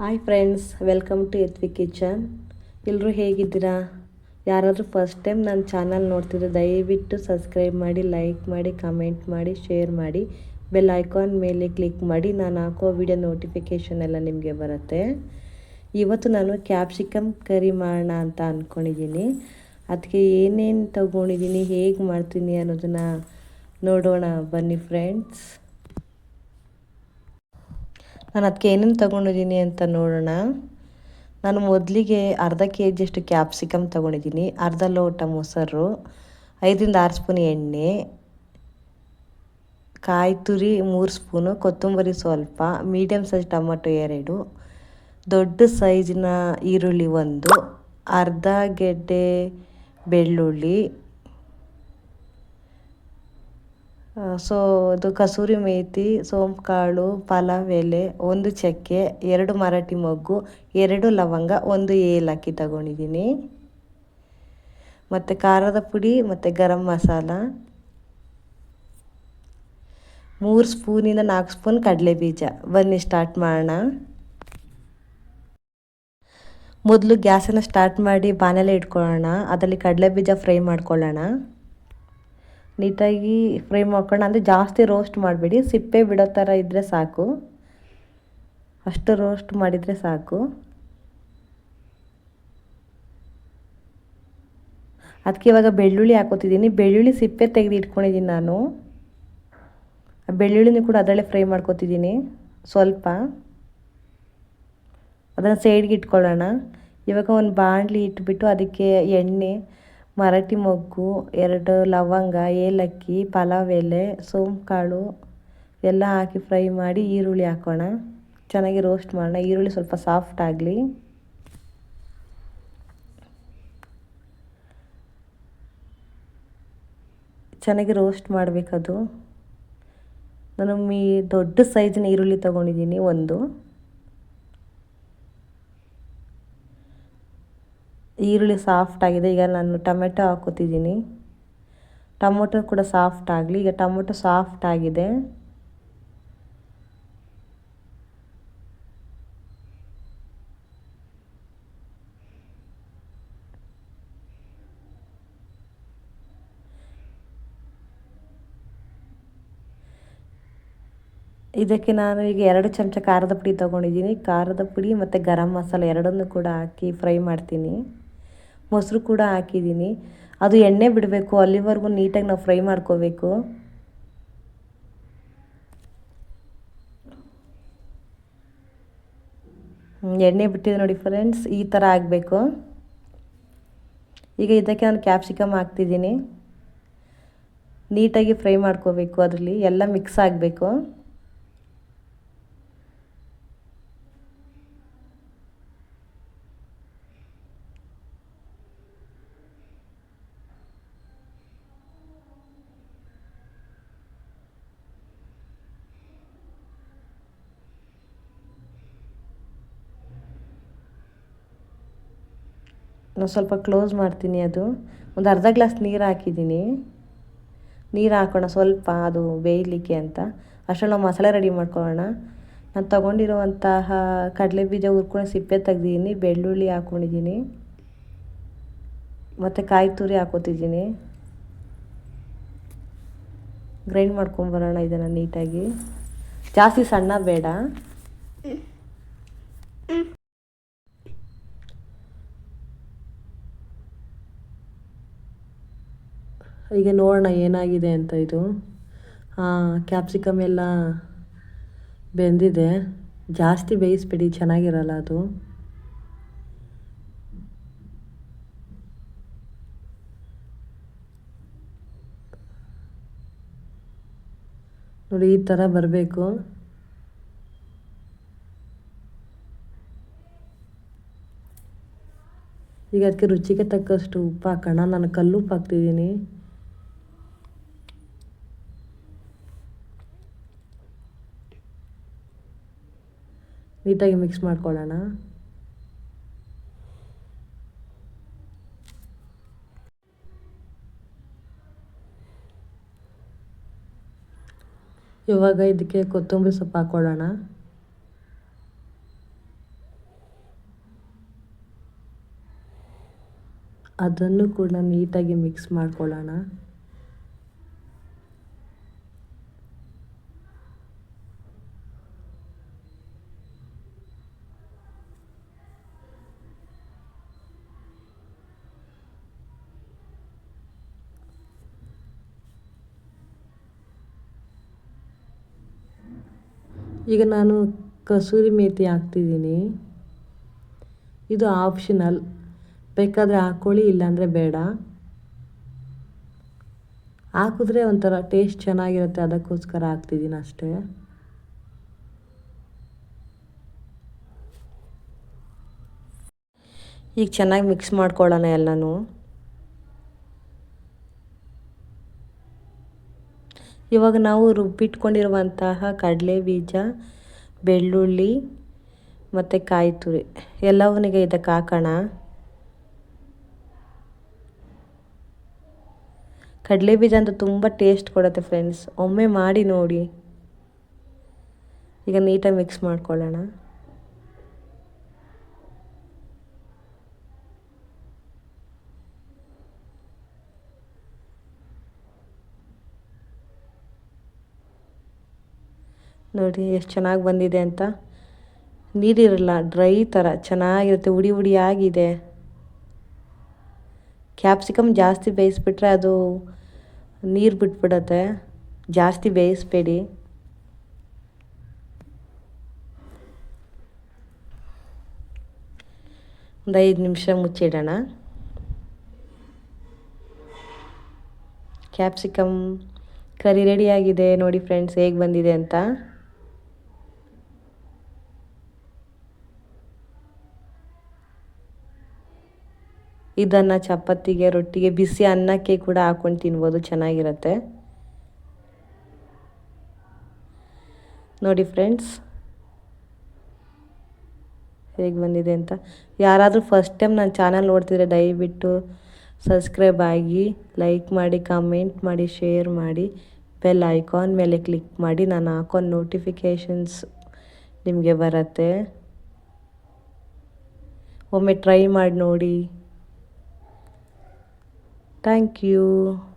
Hi friends welcome to ಎತ್ವಿ kitchen ಎಲ್ಲರೂ ಹೇಗಿದ್ದೀರಾ? ಯಾರಾದರೂ ಫಸ್ಟ್ ಟೈಮ್ ನನ್ನ ಚಾನಲ್ ನೋಡ್ತಿದ್ರೆ ದಯವಿಟ್ಟು ಸಬ್ಸ್ಕ್ರೈಬ್ ಮಾಡಿ ಲೈಕ್ ಮಾಡಿ ಕಮೆಂಟ್ ಮಾಡಿ ಶೇರ್ ಮಾಡಿ. ಬೆಲ್ ಐಕಾನ್ ಮೇಲೆ ಕ್ಲಿಕ್ ಮಾಡಿ, ನಾನು ಹಾಕೋ ವಿಡಿಯೋ ನೋಟಿಫಿಕೇಷನ್ ಎಲ್ಲ ನಿಮಗೆ ಬರುತ್ತೆ. ಇವತ್ತು ನಾನು ಕ್ಯಾಪ್ಸಿಕಮ್ ಕರಿ ಮಾಡೋಣ ಅಂತ ಅಂದ್ಕೊಂಡಿದ್ದೀನಿ ಅದಕ್ಕೆ ಏನೇನು ತಗೊಂಡಿದ್ದೀನಿ, ಹೇಗೆ ಮಾಡ್ತೀನಿ ಅನ್ನೋದನ್ನು ನೋಡೋಣ ಬನ್ನಿ ಫ್ರೆಂಡ್ಸ್ ನಾನು ಅದಕ್ಕೆ ಏನೇನು ತೊಗೊಂಡಿದ್ದೀನಿ ಅಂತ ನೋಡೋಣ. ನಾನು ಮೊದಲಿಗೆ ಅರ್ಧ ಕೆ ಜಿಯಷ್ಟು ಕ್ಯಾಪ್ಸಿಕಮ್ ತೊಗೊಂಡಿದ್ದೀನಿ ಅರ್ಧ ಲೋಟ ಮೊಸರು, ಐದರಿಂದ ಆರು ಸ್ಪೂನ್ ಎಣ್ಣೆ, ಕಾಯಿ ತುರಿ ಮೂರು ಸ್ಪೂನು, ಕೊತ್ತಂಬರಿ ಸ್ವಲ್ಪ ಮೀಡಿಯಮ್ ಸೈಜ್ ಟೊಮಟೊ ಎರಡು, ದೊಡ್ಡ ಸೈಜಿನ ಈರುಳ್ಳಿ ಒಂದು, ಅರ್ಧ ಗೆಡ್ಡೆ ಬೆಳ್ಳುಳ್ಳಿ ಸೊ, ಇದು ಕಸೂರಿ ಮೇಥಿ ಸೋಂಪು ಕಾಳು, ಪಲಾವ್ ಎಲೆ, ಒಂದು ಚಕ್ಕೆ, ಎರಡು ಮರಾಠಿ ಮೊಗ್ಗು, ಎರಡು ಲವಂಗ, ಒಂದು ಏಲಕ್ಕಿ ತಗೊಂಡಿದ್ದೀನಿ. ಮತ್ತು ಖಾರದ ಪುಡಿ, ಮತ್ತು ಗರಂ ಮಸಾಲ. ಮೂರು ಸ್ಪೂನಿಂದ ನಾಲ್ಕು ಸ್ಪೂನ್ ಕಡಲೆ ಬೀಜ ಬನ್ನಿ ಸ್ಟಾರ್ಟ್ ಮಾಡೋಣ. ಮೊದಲು ಗ್ಯಾಸನ್ನು ಸ್ಟಾರ್ಟ್ ಮಾಡಿ ಬಾಣಲೆ ಇಟ್ಕೊಳ್ಳೋಣ. ಅದರಲ್ಲಿ ಕಡಲೆ ಬೀಜ ಫ್ರೈ ಮಾಡ್ಕೊಳ್ಳೋಣ. ನೀಟಾಗಿ ಫ್ರೈ ಮಾಡ್ಕೊಂಡು, ಅಂದರೆ ಜಾಸ್ತಿ ರೋಸ್ಟ್ ಮಾಡಬೇಡಿ. ಸಿಪ್ಪೆ ಬಿಡೋ ಥರ ಇದ್ದರೆ ಸಾಕು. ಅಷ್ಟು ರೋಸ್ಟ್ ಮಾಡಿದರೆ ಸಾಕು. ಅದಕ್ಕೆ ಇವಾಗ ಬೆಳ್ಳುಳ್ಳಿ ಹಾಕೋತಿದ್ದೀನಿ. ಬೆಳ್ಳುಳ್ಳಿ ಸಿಪ್ಪೆ ತೆಗೆದು ಇಟ್ಕೊಂಡಿದ್ದೀನಿ ನಾನು ಬೆಳ್ಳುಳ್ಳಿನೂ ಕೂಡ ಅದರಲ್ಲೇ ಫ್ರೈ ಮಾಡ್ಕೋತಿದ್ದೀನಿ. ಸ್ವಲ್ಪ. ಅದನ್ನು ಸೈಡ್ಗೆ ಇಟ್ಕೊಳ್ಳೋಣ. ಇವಾಗ ಒಂದು ಬಾಣಲಿ ಇಟ್ಬಿಟ್ಟು ಅದಕ್ಕೆ ಎಣ್ಣೆ ಮರಾಠಿ ಮೊಗ್ಗು, ಎರಡು ಲವಂಗ, ಏಲಕ್ಕಿ, ಪಲಾವ್ ಎಲೆ ಸೋಂಪು ಎಲ್ಲ ಹಾಕಿ ಫ್ರೈ ಮಾಡಿ ಈರುಳ್ಳಿ ಹಾಕೋಣ. ಚೆನ್ನಾಗಿ ರೋಸ್ಟ್ ಮಾಡೋಣ. ಈರುಳ್ಳಿ ಸ್ವಲ್ಪ ಸಾಫ್ಟ್ ಆಗಲಿ. ಚೆನ್ನಾಗಿ ರೋಸ್ಟ್ ಮಾಡಬೇಕದು. ನಾನು ಮೀ ದೊಡ್ಡ ಸೈಜಿನ ಈರುಳ್ಳಿ ತೊಗೊಂಡಿದ್ದೀನಿ, ಒಂದು. ಈರುಳ್ಳಿ ಸಾಫ್ಟ್ ಆಗಿದೆ. ಈಗ ನಾನು ಟೊಮೆಟೊ ಹಾಕೋತಿದ್ದೀನಿ ಟೊಮೊಟೊ ಕೂಡ ಸಾಫ್ಟ್ ಆಗಲಿ. ಈಗ ಟೊಮೊಟೊ ಸಾಫ್ಟ್ ಆಗಿದೆ. ಇದಕ್ಕೆ ನಾನು ಈಗ ಎರಡು ಚಮಚ ಖಾರದ ಪುಡಿ ತೊಗೊಂಡಿದ್ದೀನಿ. ಖಾರದ ಪುಡಿ ಮತ್ತು ಗರಂ ಮಸಾಲೆ ಎರಡನ್ನೂ ಕೂಡ ಹಾಕಿ ಫ್ರೈ ಮಾಡ್ತೀನಿ. ಮೊಸರು ಕೂಡ ಹಾಕಿದ್ದೀನಿ. ಅದು ಎಣ್ಣೆ ಬಿಡಬೇಕು, ಅಲ್ಲಿವರೆಗೂ ನೀಟಾಗಿ ನಾವು ಫ್ರೈ ಮಾಡ್ಕೋಬೇಕು. ಎಣ್ಣೆ ಬಿಟ್ಟಿದೆ ನೋಡಿ ಫ್ರೆಂಡ್ಸ್ ಈ ಥರ ಆಗಬೇಕು. ಈಗ ಇದಕ್ಕೆ ನಾನು ಕ್ಯಾಪ್ಸಿಕಮ್ ಹಾಕ್ತಿದ್ದೀನಿ. ನೀಟಾಗಿ ಫ್ರೈ ಮಾಡ್ಕೋಬೇಕು ಅದರಲ್ಲಿ, ಎಲ್ಲ ಮಿಕ್ಸ್ ಆಗಬೇಕು. ನಾನು ಸ್ವಲ್ಪ ಕ್ಲೋಸ್ ಮಾಡ್ತೀನಿ ಅದು. ಒಂದು ಅರ್ಧ ಗ್ಲಾಸ್ ನೀರು ಹಾಕಿದ್ದೀನಿ. ನೀರು ಹಾಕೋಣ ಸ್ವಲ್ಪ ಅದು ಬೇಯಲಿಕ್ಕೆ ಅಂತ. ಅಷ್ಟರಲ್ಲಿ ನಾವು ಮಸಾಲೆ ರೆಡಿ ಮಾಡ್ಕೊಳ್ಳೋಣ. ನಾನು ತೊಗೊಂಡಿರುವಂತಹ ಕಡಲೆ ಬೀಜ ಹುರ್ಕೊಂಡು ಸಿಪ್ಪೆ ತೆಗ್ದಿದ್ದೀನಿ, ಬೆಳ್ಳುಳ್ಳಿ ಹಾಕ್ಕೊಂಡಿದ್ದೀನಿ ಮತ್ತು ಕಾಯಿ ತುರಿ ಹಾಕೋತಿದ್ದೀನಿ. ಗ್ರೈಂಡ್ ಮಾಡ್ಕೊಂಬರೋಣ ಇದನ್ನು ನೀಟಾಗಿ. ಜಾಸ್ತಿ ಸಣ್ಣ ಬೇಡ. ಈಗ ನೋಡೋಣ ಏನಾಗಿದೆ ಅಂತ ಇದು. ಹಾಂ ಕ್ಯಾಪ್ಸಿಕಮ್ ಎಲ್ಲ ಬೆಂದಿದೆ. ಜಾಸ್ತಿ ಬೇಯಿಸ್ಬೇಡಿ, ಚೆನ್ನಾಗಿರಲ್ಲ ಅದು. ನೋಡಿ, ಈ ಥರ ಬರಬೇಕು. ಈಗ ಅದಕ್ಕೆ ರುಚಿಗೆ ತಕ್ಕಷ್ಟು ಉಪ್ಪು ಹಾಕೋಣ. ನಾನು ಕಲ್ಲು ಉಪ್ಪು ಹಾಕ್ತಿದ್ದೀನಿ. ನೀಟಾಗಿ ಮಿಕ್ಸ್ ಮಾಡ್ಕೊಳ್ಳೋಣ. ಇವಾಗ ಇದಕ್ಕೆ ಕೊತ್ತಂಬರಿ ಸೊಪ್ಪು ಹಾಕ್ಕೊಳ್ಳೋಣ ಅದನ್ನು ಕೂಡ ನೀಟಾಗಿ ಮಿಕ್ಸ್ ಮಾಡ್ಕೊಳ್ಳೋಣ. ಈಗ ನಾನು ಕಸೂರಿ ಮೇಥಿ ಹಾಕ್ತಿದ್ದೀನಿ. ಇದು ಆಪ್ಷನಲ್ ಬೇಕಾದರೆ ಹಾಕ್ಕೊಳ್ಳಿ ಇಲ್ಲಾಂದರೆ ಬೇಡ. ಹಾಕಿದ್ರೆ ಒಂಥರ ಟೇಸ್ಟ್ ಚೆನ್ನಾಗಿರುತ್ತೆ, ಅದಕ್ಕೋಸ್ಕರ ಹಾಕ್ತಿದ್ದೀನಿ ಅಷ್ಟೇ. ಈಗ ಚೆನ್ನಾಗಿ ಮಿಕ್ಸ್ ಮಾಡ್ಕೊಳ್ಳೋಣ ಎಲ್ಲನೂ. ಇವಾಗ ನಾವು ರುಬ್ಬಿಟ್ಕೊಂಡಿರುವಂತಹ ಕಡಲೆ ಬೀಜ, ಬೆಳ್ಳುಳ್ಳಿ ಮತ್ತು ಕಾಯಿ ತುರಿ ಎಲ್ಲವನಿಗೆ ಇದಕ್ಕೆ ಹಾಕೋಣ. ಕಡಲೆ ಬೀಜ ಅಂತ ತುಂಬ ಟೇಸ್ಟ್ ಕೊಡುತ್ತೆ ಫ್ರೆಂಡ್ಸ್. ಒಮ್ಮೆ ಮಾಡಿ ನೋಡಿ. ಈಗ ನೀಟಾಗಿ ಮಿಕ್ಸ್ ಮಾಡ್ಕೊಳ್ಳೋಣ. ನೋಡಿ, ಎಷ್ಟು ಚೆನ್ನಾಗಿ ಬಂದಿದೆ ಅಂತ. ನೀರಿರಲ್ಲ, ಡ್ರೈ ಥರ ಚೆನ್ನಾಗಿರುತ್ತೆ, ಉಡಿ ಉಡಿ ಆಗಿದೆ ಕ್ಯಾಪ್ಸಿಕಮ್ ಜಾಸ್ತಿ ಬೇಯಿಸ್ಬಿಟ್ರೆ ಅದು ನೀರು ಬಿಟ್ಬಿಡತ್ತೆ. ಜಾಸ್ತಿ ಬೇಯಿಸ್ಬೇಡಿ. ಒಂದು ಐದು ನಿಮಿಷ ಮುಚ್ಚಿಡೋಣ. ಕ್ಯಾಪ್ಸಿಕಮ್ ಕರಿ ರೆಡಿಯಾಗಿದೆ ನೋಡಿ ಫ್ರೆಂಡ್ಸ್, ಹೇಗೆ ಬಂದಿದೆ ಅಂತ. ಇದನ್ನು ಚಪಾತಿಗೆ, ರೊಟ್ಟಿಗೆ, ಬಿಸಿ ಅನ್ನಕ್ಕೆ ಕೂಡ ಹಾಕೊಂಡು ತಿನ್ಬೋದು, ಚೆನ್ನಾಗಿರುತ್ತೆ. ನೋಡಿ ಫ್ರೆಂಡ್ಸ್. ಹೇಗೆ ಬಂದಿದೆ ಅಂತ. ಯಾರಾದರೂ ಫಸ್ಟ್ ಟೈಮ್ ನನ್ನ ಚಾನಲ್ ನೋಡ್ತಿದ್ರೆ ದಯವಿಟ್ಟು ಸಬ್ಸ್ಕ್ರೈಬ್ ಆಗಿ ಲೈಕ್ ಮಾಡಿ ಕಮೆಂಟ್ ಮಾಡಿ ಶೇರ್ ಮಾಡಿ ಬೆಲ್ ಐಕಾನ್ ಮೇಲೆ ಕ್ಲಿಕ್ ಮಾಡಿ, ನಾನು ಹಾಕೋ ನೋಟಿಫಿಕೇಷನ್ಸ್ ನಿಮಗೆ ಬರುತ್ತೆ. ಒಮ್ಮೆ ಟ್ರೈ ಮಾಡಿ ನೋಡಿ. thank you.